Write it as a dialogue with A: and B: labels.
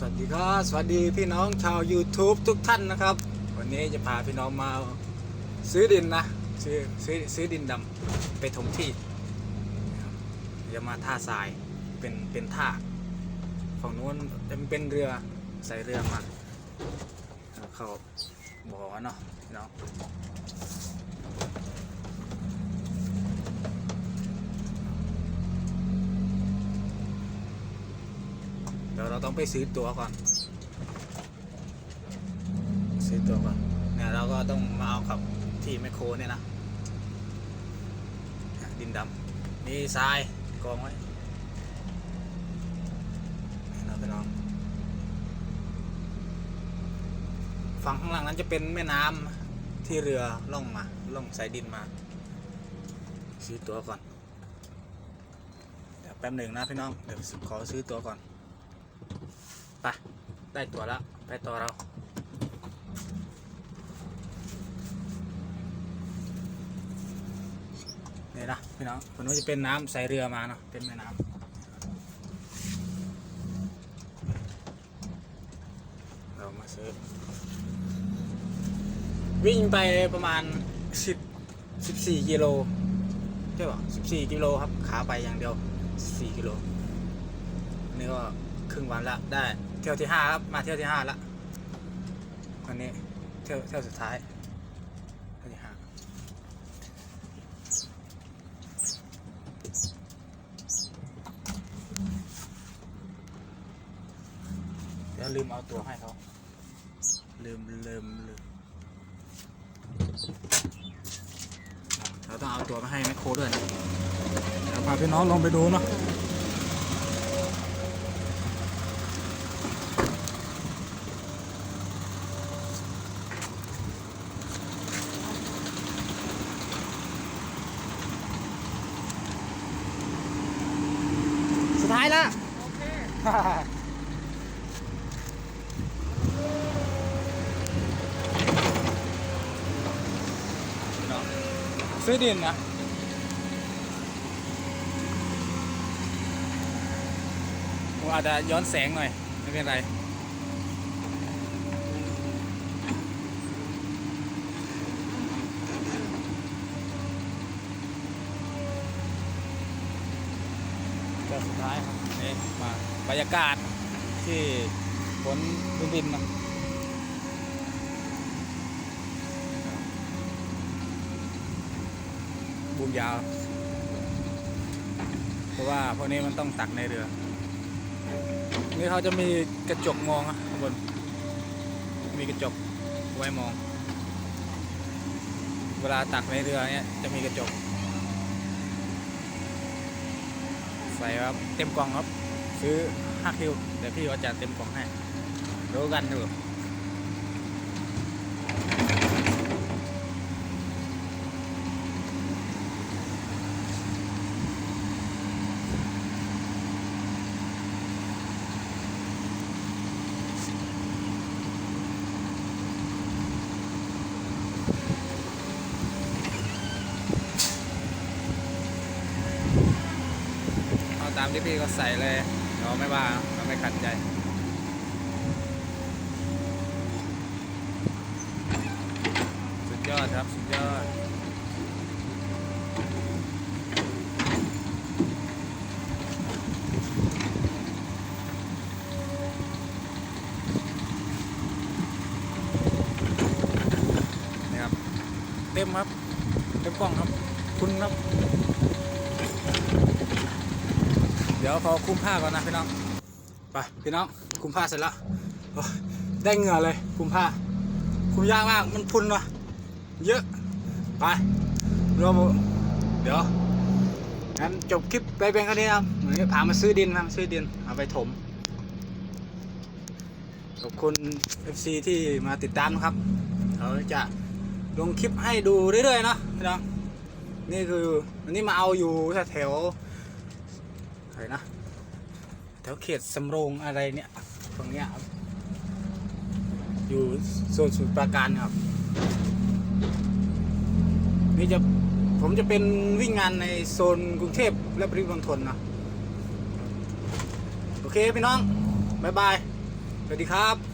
A: สวัสดีครับสวัสดีพี่น้องชาว YouTube ทุกท่านนะครับ วันนี้จะพาพี่น้องมาซื้อดินนะ ซื้อซื้อซื้อดินดำไปถมที่จะมาท่าทรายเป็นเป็นท่าฝั่งนู้นจะเป็นเรือใส่เรือมาเข้าบ่อเนาะพี่น้อง ดี๋ยวเราต้องไปซื้อตั๋วก่อน ซื้อตัวก่อนเนี่ยเราก็ต้องมาเอากับที่แมคโครเนี่ยนะดินดำมีทรายกองไว้นี่นะพี่น้องฝั่งข้างหลังนั้นจะเป็นแม่น้ำที่เรือล่องมาล่องสายดินมาซื้อตัวก่อนเดี๋ยวแป๊บหนึ่งนะพี่น้องเดี๋ยวขอซื้อตัวก่อน ไปได้ตัวแล้ว ไปต่อเรา นี่นะพี่น้องคนนู้นจะเป็นน้ำใส่เรือมาเนาะเป็นแม่น้ำเรามาซื้อวิ่งไปประมาณสิบสิบสี่กิโลใช่ป่ะสิบสี่กิโลครับ ขาไปอย่างเดียวสี่กิโล นี่ก็ครึ่งวันละได้ เที่ยวที่ห้าครับมาเที่ยวที่ห้าละวันนี้เที่ยวเที่ยวสุดท้ายเที่ยวที่ห้าเดี๋ยวลืมเอาตัวให้เขาลืมลืมลืมเราต้องเอาตัวมาให้แมคโครด้วยนะเดี๋ยวพาพี่น้องลองไปดูเนาะ สุดท้ายแล้วซื้อดินนะผมอาจจะย้อนแสงหน่อย ไม่เป็นไร เจ้าสุดท้ายครับนี่มาบรรยากาศที่ฝนพื้นดินนะบูมยาว เพราะว่าพวกนี้มันต้องตักในเรือ นี่เขาจะมีกระจกมองข้างบน มีกระจกไว้มอง เวลาตักในเรือเนี่ยจะมีกระจก ใส่ครับเต็มกล่องครับ ซื้อห้าคิวเดี๋ยวพี่ว่าจะเต็มกล่องให้รู้กันดูามที่พี่ก็ใส่เลยเราไม่ว่าเราไม่ขัดใจสุดยอดครับสุดยอดนี่ครับเต็มครับเต็มกล้องครับ คุณครับ เดี๋ยวขอคุมผ้าก่อนนะพี่น้องไปพี่น้องคุมผ้าเสร็จแล้วได้เหงื่อเลยคุมผ้า คุมยากมากมันพุนวะเยอะไปเราเดี๋ยวงั้นจบคลิปไปเป็นแค่นี้ครับวันนี้พามาซื้อดินนะมาซื้อดินเอาไปถมขอบคุณ FC ที่มาติดตามนะครับเราจะลงคลิปให้ดูเรื่อยๆเนาะพี่น้องนี่คือวันนี้มาเอาอยู่แถว อะไรนะแถวเขตสำโรงอะไรเนี่ยตรงเนี้ยครับอยู่โซนสุดปราการครับ นี่จะผมจะเป็นวิ่งงานในโซนกรุงเทพและปริมณฑลนะ โอเคพี่น้อง บ๊ายบาย สวัสดีครับ